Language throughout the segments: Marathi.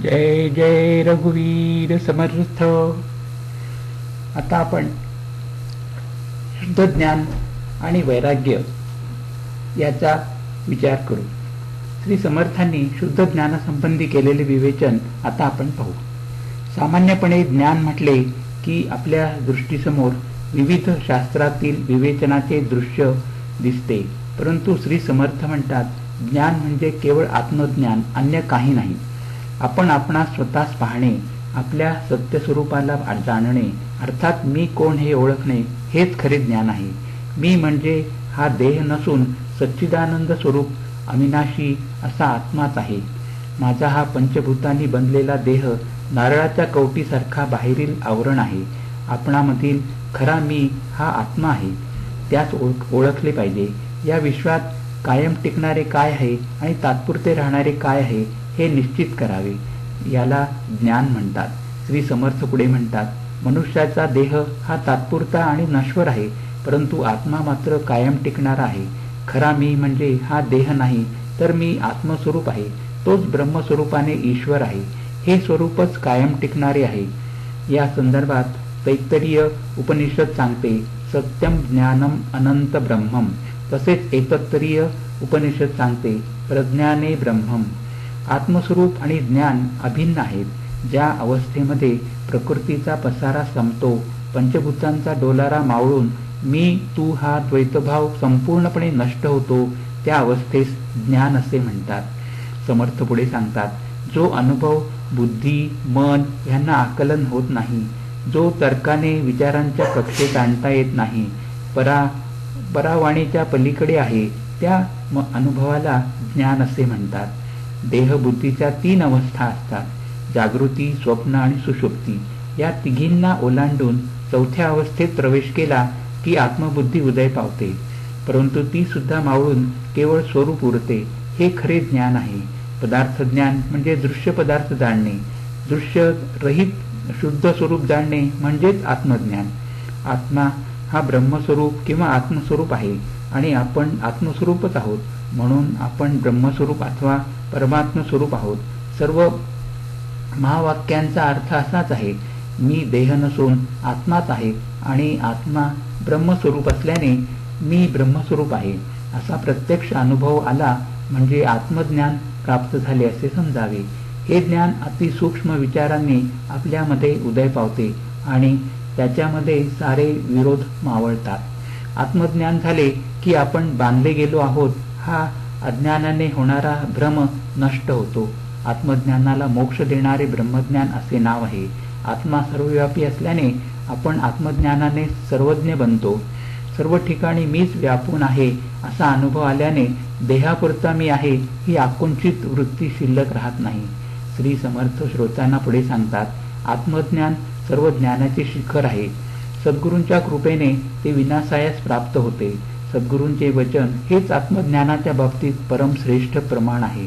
जय जय रघुवीर समर्थ. आता आपण शुद्ध ज्ञान आणि वैराग्य याचा विचार करू. श्री समर्थांनी शुद्ध ज्ञानासंबंधी केलेले विवेचन आता आपण पाहू. सामान्यपणे ज्ञान म्हटले की आपल्या दृष्टीसमोर विविध शास्त्रातील विवेचनाचे दृश्य दिसते. परंतु श्री समर्थ म्हणतात ज्ञान म्हणजे केवळ आत्मज्ञान अन्य काही नाही. आपण आपणास स्वतःच पाहणे आपल्या सत्यस्वरूपाला जाणणे अर्थात मी कोण हे ओळखणे हेच खरे ज्ञान आहे. मी म्हणजे हा देह नसून सच्चिदानंद स्वरूप अविनाशी असा आत्माच आहे. माझा हा पंचभूतांनी बनलेला देह नारळाच्या कवटीसारखा बाहेरील आवरण आहे. आपणामधील खरा मी हा आत्मा आहे. त्यास ओळखले पाहिजे. या विश्वात कायम टिकणारे काय आहे आणि तात्पुरते राहणारे काय आहे हे निश्चित करावे. याला ज्ञान म्हणतात. श्री समर्थ पुढे म्हणतात मनुष्याचा देह हा तात्पुरता आणि नश्वर आहे परंतु आत्मा मात्र कायम टिकणारा आहे. खरा मी म्हणजे हा देह नाही तर मी आत्मस्वरूप आहे. तोच ब्रह्मस्वरूपाने ईश्वर आहे. हे स्वरूपच कायम टिकणारे आहे. या संदर्भात तैत्तरीय उपनिषद सांगते सत्यम ज्ञानम अनंत ब्रह्मम. तसेच एकत्तरीय उपनिषद सांगते प्रज्ञाने ब्रह्मम. आत्मस्वरूप आणि ज्ञान अभिन्न आहेत. ज्या अवस्थेमध्ये प्रकृतीचा पसारा संपतो पंचभूतांचा डोलारा मावळून मी तू हा द्वैतभाव संपूर्णपणे नष्ट होतो त्या अवस्थेस ज्ञान असे म्हणतात. समर्थ पुढे सांगतात जो अनुभव बुद्धी मन यांना आकलन होत नाही जो तर्काने विचारांच्या कक्षेत आणता येत नाही परा परावाणीच्या पलीकडे आहे त्या अनुभवाला ज्ञान असे म्हणतात. देहबुद्धीच्या तीन अवस्था असतात. जागृती स्वप्न आणि सुषुप्ती या तिघींना ओलांडून चौथ्या अवस्थेत प्रवेश केला की आत्मबुद्धी उदय पावते. परंतु ती सुद्धा मावळून केवळ स्वरूप उरते. हे खरे ज्ञान आहे. पदार्थ ज्ञान म्हणजे दृश्य पदार्थ जाणणे. दृश्य रहित शुद्ध स्वरूप जाणणे म्हणजेच आत्मज्ञान. आत्मा हा ब्रह्मस्वरूप किंवा आत्मस्वरूप आहे आणि आपण आत्मस्वरूपच आहोत. म्हणून आपण ब्रह्मस्वरूप अथवा परमात्म स्वरूप आहोत. सर्व महावाक्यांचा अर्थ असाच आहे मी देह नसून आत्माच आहे आणि आत्मा ब्रह्मस्वरूप असल्याने मी ब्रह्मस्वरूप आहे. असा प्रत्यक्ष अनुभव आला म्हणजे आत्मज्ञान प्राप्त झाले असे समजावे. हे ज्ञान अतिसूक्ष्म विचारांनी आपल्यामध्ये उदय पावते आणि त्याच्यामध्ये सारे विरोध मावळतात. आत्मज्ञान झाले की आपण बांधले गेलो आहोत हा अज्ञानाने होणारा भ्रम नष्ट होतो. आत्मज्ञानाला मोक्ष देणारे ब्रह्मज्ञान असे नाव आहे. आत्मा सर्वव्यापी असल्याने आपण आत्मज्ञानाने सर्वज्ञ बनतो. सर्व ठिकाणी मीच व्यापून आहे असा अनुभव आल्याने देहापुरता मी आहे ही आकुंचित वृत्ती शिल्लक राहत नाही. श्री समर्थ श्रोत्यांना पुढे सांगतात आत्मज्ञान सर्व ज्ञानाचे शिखर आहे. सद्गुरूंच्या कृपेने ते विनासायास प्राप्त होते. सद्गुरूंचे वचन हेच आत्मज्ञानाच्या बाबतीत परमश्रेष्ठ प्रमाण आहे.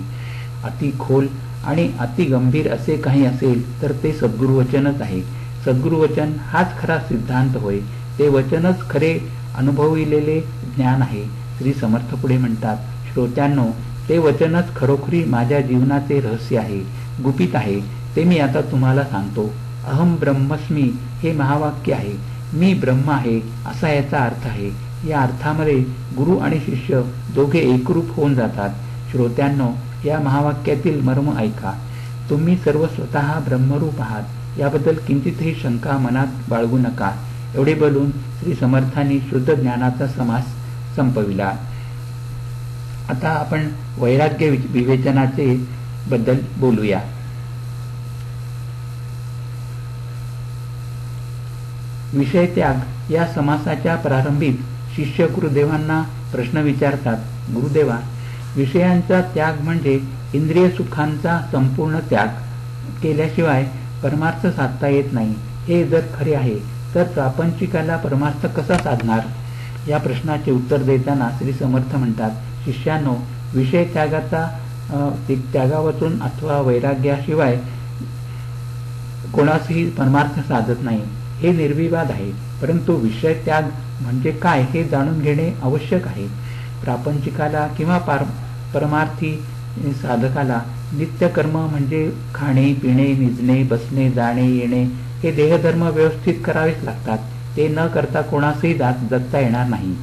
अति खोल आणि अति गंभीर असे काही असेल तर ते सद्गुरुवचनच आहे. सद्गुरुवचन हाच खरा सिद्धांत होय. ते वचनच खरे अनुभविलेले ज्ञान आहे. श्री समर्थ पुढे म्हणतात श्रोत्यांनो ते वचनच खरोखरी माझ्या जीवनाचे रहस्य आहे गुपित आहे. ते मी आता तुम्हाला सांगतो. अहम ब्रह्मस्मी हे महावाक्य आहे. मी ब्रह्म आहे असा याचा अर्थ आहे. या अर्थामध्ये गुरु आणि शिष्य दोघे एकरूप होऊन जातात. श्रोत्यांनो या महावाक्यातील मर्म ऐका. तुम्ही सर्व स्वतः ब्रह्मरूप आहात. याबद्दल किंचितही शंका मनात बाळगू नका. एवढे बोलून श्री समर्थांनी शुद्ध ज्ञानाचा समास संपविला. आता आपण वैराग्य विवेचनाचे बद्दल बोलूया. विषय त्याग या समासाच्या प्रारंभीत शिष्य गुरुदेवांना प्रश्न विचारतात. गुरुदेवा विषयांचा त्याग म्हणजे इंद्रिय सुखांचा संपूर्ण त्याग केल्याशिवाय परमार्थ साधता येत नाही. हे जर खरे आहे तर प्रापंचिकाला परमार्थ कसा साधणार? या प्रश्नाचे उत्तर देताना श्री समर्थ म्हणतात शिष्यानो विषय त्यागाचा त्यागावरून अथवा वैराग्याशिवाय कोणासही परमार्थ साधत नाही. हे निर्विवाद आहे. परंतु विषय त्याग म्हणजे काय हे जाणून घेणे आवश्यक आहे. प्रापंचिकाला किंवा पार परमार्थी साधकाला नित्यकर्म म्हणजे खाणे पिणे निजणे बसणे जाणे येणे हे देहधर्म व्यवस्थित करावेच लागतात. ते न करता कोणासही जगता येणार नाही.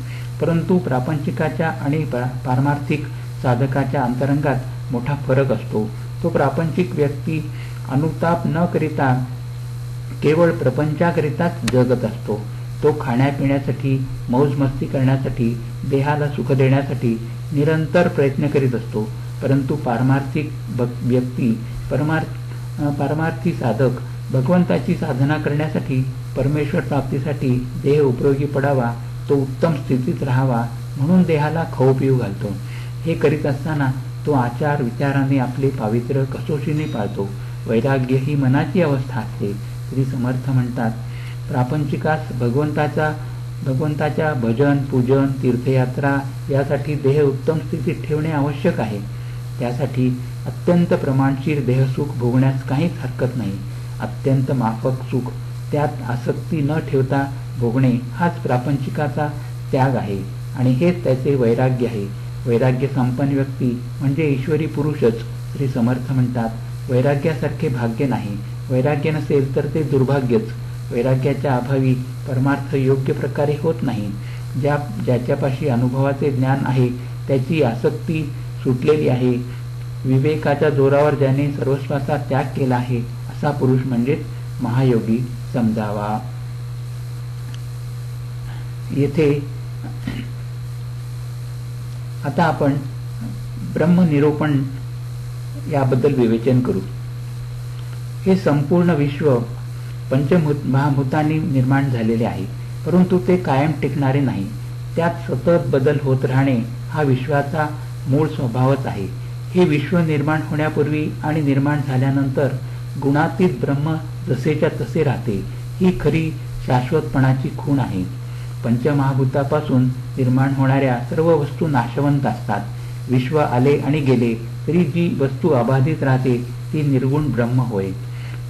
परंतु प्रापंचिकाच्या आणि पारमार्थिक साधकाच्या अंतरंगात मोठा फरक असतो. तो प्रापंचिक व्यक्ती अनुताप न करिता केवळ प्रपंचाकरिताच जगत असतो. तो खाण्यापिण्यासाठी मौज मस्ती करण्यासाठी देहाला सुख देण्यासाठी निरंतर प्रयत्न करीत असतो. परंतु पारमार्थिक व्यक्ती परमार्थ पारमार्थी साधक भगवंताची साधना करण्यासाठी परमेश्वर प्राप्तीसाठी देह उपयोगी पडावा तो उत्तम स्थितीत राहावा म्हणून देहाला खाऊ पिऊ घालतो. हे करीत असताना तो आचार विचाराने आपले पावित्र्य कसोशीने पाळतो. वैराग्य ही मनाची अवस्था असते. श्री समर्थ म्हणतात प्रापंचिकास भगवंताचा भगवंताच्या भजन पूजन तीर्थयात्रा यासाठी देह उत्तम स्थितीत ठेवणे आवश्यक आहे. त्यासाठी अत्यंत प्रमाणशीर देहसुख भोगण्यास काहीच हरकत नाही. अत्यंत माफक सुख त्यात आसक्ती न ठेवता भोगणे हाच प्रापंचिकाचा त्याग आहे. आणि हेच त्याचे वैराग्य आहे. वैराग्य संपन्न व्यक्ती म्हणजे ईश्वरी पुरुषच श्री समर्थ म्हणतात. वैराग्यासारखे भाग्य नाही. वैराग्य नसेल तर ते दुर्भाग्यच. वैराग्याच्या अभावी परमार्थ योग्य प्रकारे होत नाही. ज्या ज्याच्यापाशी अनुभवाचे ज्ञान आहे त्याची आसक्ती सुटलेली आहे. विवेकाच्या जोरावर ज्याने सर्वस्वाचा त्याग केला आहे असा पुरुष म्हणजेच महायोगी समजावा. येथे आता आपण ब्रह्मनिरोपण याबद्दल विवेचन करू. हे संपूर्ण विश्व पंचमहाभूतांनी निर्माण झालेले आहे. परंतु ते कायम टिकणारे नाही. त्यात सतत बदल होत राहणे हा विश्वाचा मूळ स्वभावच आहे. हे विश्व निर्माण होण्यापूर्वी आणि निर्माण झाल्यानंतर गुणातीत ब्रह्म जसेच्या तसे राहते. ही खरी शाश्वतपणाची खूण आहे. पंचमहाभूतापासून निर्माण होणाऱ्या सर्व वस्तू नाशवंत असतात. विश्व आले आणि गेले तरी जी वस्तू अबाधित राहते ती निर्गुण ब्रह्म होय.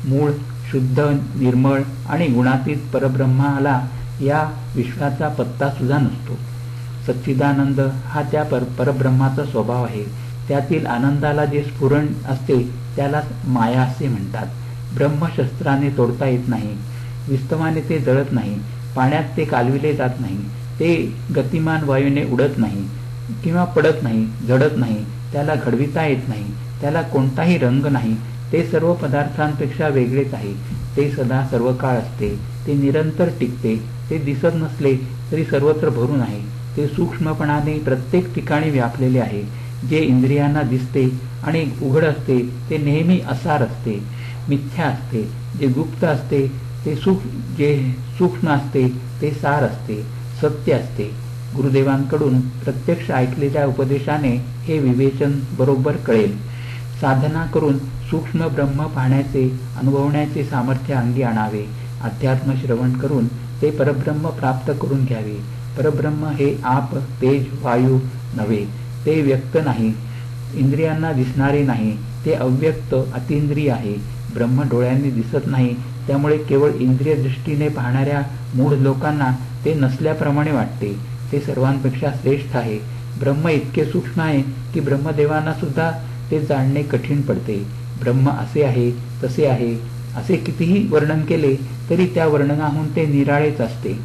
मूळ शुद्ध निर्मळ आणि गुणातीत परब्रह्माला या विश्वाचा पत्ता सुद्धा नसतो. सच्चिदानंद हा त्या पर परब्रह्माचा स्वभाव आहे. त्यातील आनंदाला जे स्फुरण असते त्याला माया असे म्हणतात. ब्रह्मशस्त्राने तोडता येत नाही. विस्तवाने ते जळत नाही. पाण्यात ते कालविले जात नाही. ते गतिमान वायूने उडत नाही किंवा पडत नाही झडत नाही. त्याला घडविता येत नाही. त्याला कोणताही रंग नाही. ते सर्व पदार्थांपेक्षा वेगळेच आहे. ते सदा सर्व काळ असते. ते निरंतर टिकते. ते दिसत नसले तरी सर्वत्र भरून आहे. ते सूक्ष्मपणाने प्रत्येक ठिकाणी व्यापलेले आहे. जे इंद्रियांना दिसते आणि उघड असते ते नेहमी असार असते. मिथ्या असते. जे गुप्त असते ते सुख जे सूक्ष्म असते ते सार असते. सत्य असते. गुरुदेवांकडून प्रत्यक्ष ऐकलेल्या उपदेशाने हे विवेचन बरोबर कळेल. साधना करून सूक्ष्म ब्रह्म पाहण्याचे अनुभवण्याचे सामर्थ्य अंगी आणावे. अध्यात्म श्रवण करून ते परब्रह्म प्राप्त करून घ्यावे. परब्रह्म हे आप तेज वायू नव्हे. ते व्यक्त नाही. इंद्रियांना दिसणारे नाही. ते अव्यक्त अतिंद्रिय आहे. ब्रह्म डोळ्यांनी दिसत नाही. त्यामुळे केवळ इंद्रिय दृष्टीने पाहणाऱ्या मूळ लोकांना ते नसल्याप्रमाणे वाटते. ते सर्वांपेक्षा श्रेष्ठ आहे. ब्रह्म इतके सूक्ष्म आहे की ब्रह्मदेवांना सुद्धा ते जाणणे कठीण पडते. ब्रह्म असे आहे तसे आहे. असे कितीही वर्णन केले तरी त्या वर्णनाहून ते निराळेच असते.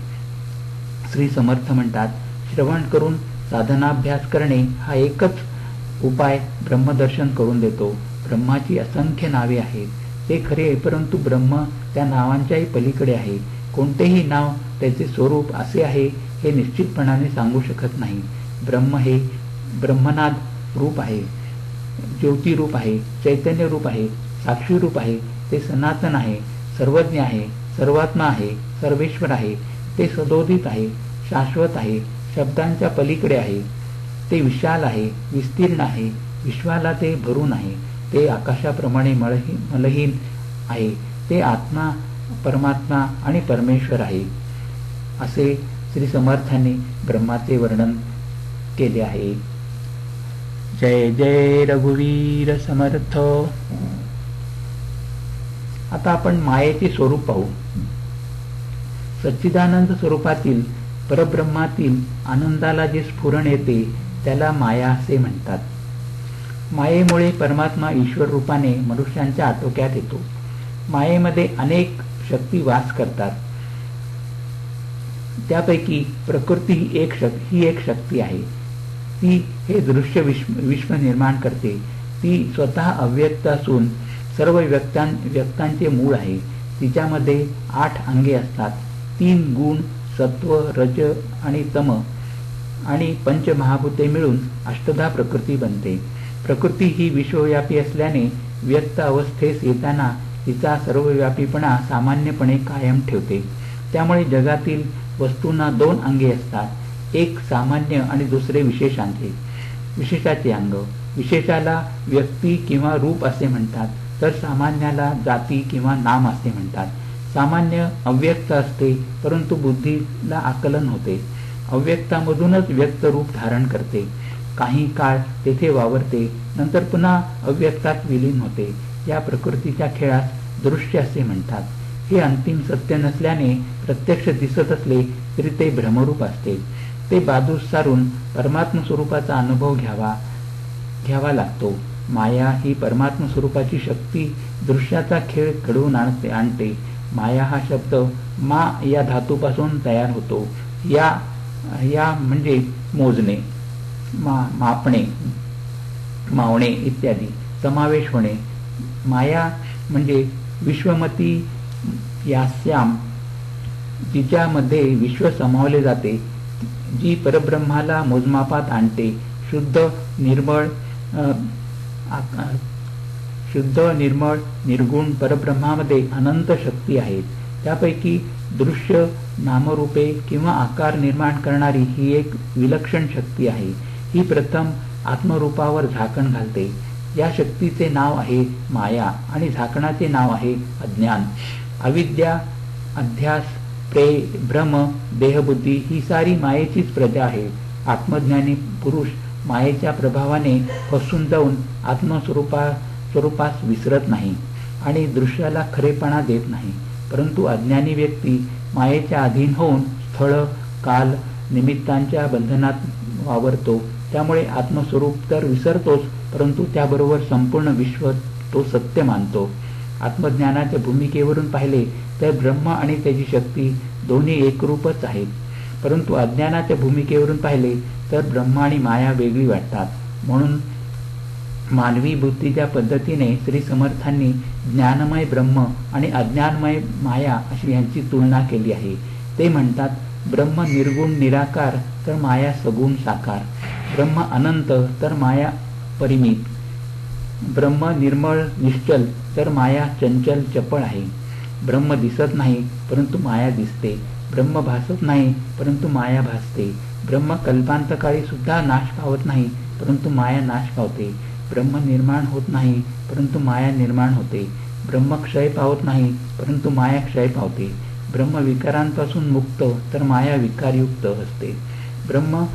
श्री समर्थ म्हणतात श्रवण करून साधनाभ्यास करणे हा एकच उपाय ब्रह्मदर्शन करून देतो. ब्रह्माची असंख्य नावे आहेत. ते खरे परंतु ब्रह्म त्या नावांच्याही पलीकडे आहे. कोणतेही नाव त्याचे स्वरूप असे आहे हे निश्चितपणाने सांगू शकत नाही. ब्रह्म हे ब्रह्मनाद रूप आहे. ज्योती रूप आहे चैतन्य रूप आहे साक्षी रूप आहे ते सनातन आहे सर्वज्ञ आहे सर्वात्मा आहे सर्वेश्वर आहे ते सदोदित आहे शाश्वत आहे शब्दांच्या पलीकडे आहे. ते विशाल आहे विस्तीर्ण आहे विश्वाला ते भरून आहे ते आकाशाप्रमाणे मलहीन आहे ते आत्मा परमात्मा आणि परमेश्वर आहे. असे श्री समर्थांनी ब्रह्माचे वर्णन केले आहे. जय जय रघुवीर समर्थ. आता आपण मायेचे स्वरूप पाहू. सच्चिदानंद स्वरूपातील परब्रह्मातील आनंदाला जे स्फुरण येते त्याला माया असे म्हणतात. मायेमुळे परमात्मा ईश्वर रूपाने मनुष्यांच्या आटोक्यात येतो. मायेमध्ये अनेक शक्ती वास करतात. त्यापैकी प्रकृती ही एक शक् ही एक शक्ती आहे. ती हे दृश्य विश्व विश्व निर्माण करते. ती स्वतः अव्यक्त असून सर्व व्यक्तां व्यक्तांचे मूळ आहे. तिच्यामध्ये आठ अंगे असतात. तीन गुण सत्व रज आणि तम आणि पंचमहाभूते मिळून अष्टधा प्रकृती बनते. प्रकृती ही विश्वव्यापी असल्याने व्यक्त अवस्थेस येताना तिचा सर्वव्यापीपणा सामान्यपणे कायम ठेवते. त्यामुळे जगातील वस्तूंना दोन अंगे असतात. एक सामान्य आणि दुसरे विशेषांचे विशेषाचे अंग. विशेषाला व्यक्ती किंवा रूप असे म्हणतात तर सामान्याला जाती किंवा नाम असे म्हणतात. सामान्य अव्यक्त असते परंतु बुद्धीला आकलन होते. अव्यक्तामधूनच व्यक्त रूप धारण करते. काही काळ तेथे वावरते नंतर पुन्हा अव्यक्तात विलीन होते. या प्रकृतीच्या खेळास दृश्य असे म्हणतात. हे अंतिम सत्य नसल्याने प्रत्यक्ष दिसत असले तरी ते भ्रमरूप असते. ते बाजूस सारून परमात्म स्वरूपाचा अनुभव घ्यावा घ्यावा लागतो. माया ही परमात्म स्वरूपाची शक्ती दृश्याचा खेळ घडवून आणते आणते. माया हा शब्द मा या धातूपासून तयार होतो. या या म्हणजे मोजणे मा मापणे मावणे इत्यादी. समावेश होणे. माया म्हणजे विश्वमती यास्याम जिच्यामध्ये विश्व समावले जाते. जी परब्रह्माला मोजमापात आणते. शुद्ध निर्मळ शुद्ध निर्मळ निर्गुण परब्रह्मामध्ये अनंत शक्ती आहेत. त्यापैकी दृश्य नामरूपे किंवा आकार निर्माण करणारी ही एक विलक्षण शक्ती आहे. ही प्रथम आत्मरूपावर झाकण घालते. या शक्तीचे नाव आहे माया आणि झाकणाचे नाव आहे अज्ञान. अविद्या अध्यास प्रे भ्रम देहबुद्धी ही सारी मायेचीच प्रजा आहे. आत्मज्ञानी पुरुष मायेच्या प्रभावाने फसून जाऊन आत्मस्वरूपा स्वरूपास विसरत नाही आणि दृश्याला खरेपणा देत नाही. परंतु अज्ञानी व्यक्ती मायेच्या अधीन होऊन स्थळ काल निमित्तांच्या बंधनात वावरतो. त्यामुळे आत्मस्वरूप तर विसरतोच परंतु त्याबरोबर संपूर्ण विश्व तो सत्य मानतो. आत्मज्ञानाच्या भूमिकेवरून पाहिले तर ब्रह्म आणि त्याची शक्ती दोन्ही एकरूपच आहेत. परंतु अज्ञानाच्या भूमिकेवरून पाहिले तर ब्रह्म आणि माया वेगळी वाटतात. म्हणून मानवी बुद्धीच्या पद्धतीने श्री समर्थांनी ज्ञानमय ब्रह्म आणि अज्ञानमय माया अशी यांची तुलना केली आहे. ते म्हणतात ब्रह्म निर्गुण निराकार तर माया सगुण साकार. ब्रह्म अनंत तर माया परिमित. ब्रह्म निर्मळ निश्चल तर माया चंचल चपळ आहे. ब्रह्म दिसत नाही परंतु माया दिसते. ब्रह्म भासत नाही परंतु माया भासते. ब्रह्म कल्पांतकाळी सुद्धा नाश पावत नाही परंतु माया नाश पावते. ब्रह्म निर्माण होत नाही परंतु माया निर्माण होते. ब्रह्म क्षय पावत नाही परंतु माया क्षय पावते. ब्रह्म विकारांपासून मुक्त तर माया विकारयुक्त असते. ब्रह्म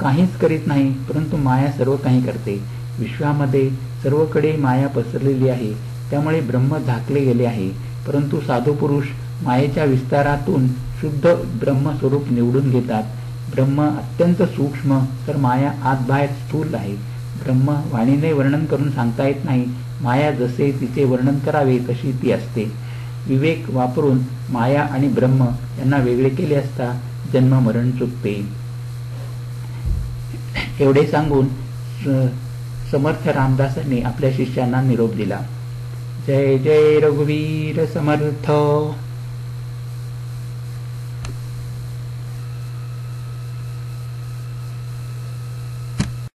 काहीच करीत नाही परंतु माया सर्व काही करते. विश्वामध्ये सर्वकडे माया पसरलेली आहे. त्यामुळे ब्रह्म झाकले गेले आहे. परंतु साधू पुरुष मायेच्या विस्तारातून शुद्ध ब्रह्मस्वरूप निवडून घेतात. ब्रह्म अत्यंत सूक्ष्म तर माया आत बाहेर स्थूल आहे. ब्रह्म वाणीने वर्णन करून सांगता येत नाही. माया जसे तिचे वर्णन करावे तशी ती असते. विवेक वापरून माया आणि ब्रह्म यांना वेगळे केले असता जन्म मरण चुकते. एवढे सांगून समर्थ रामदासांनी आपल्या शिष्यांना निरोप दिला. जय जय रघुवीर समर्थ।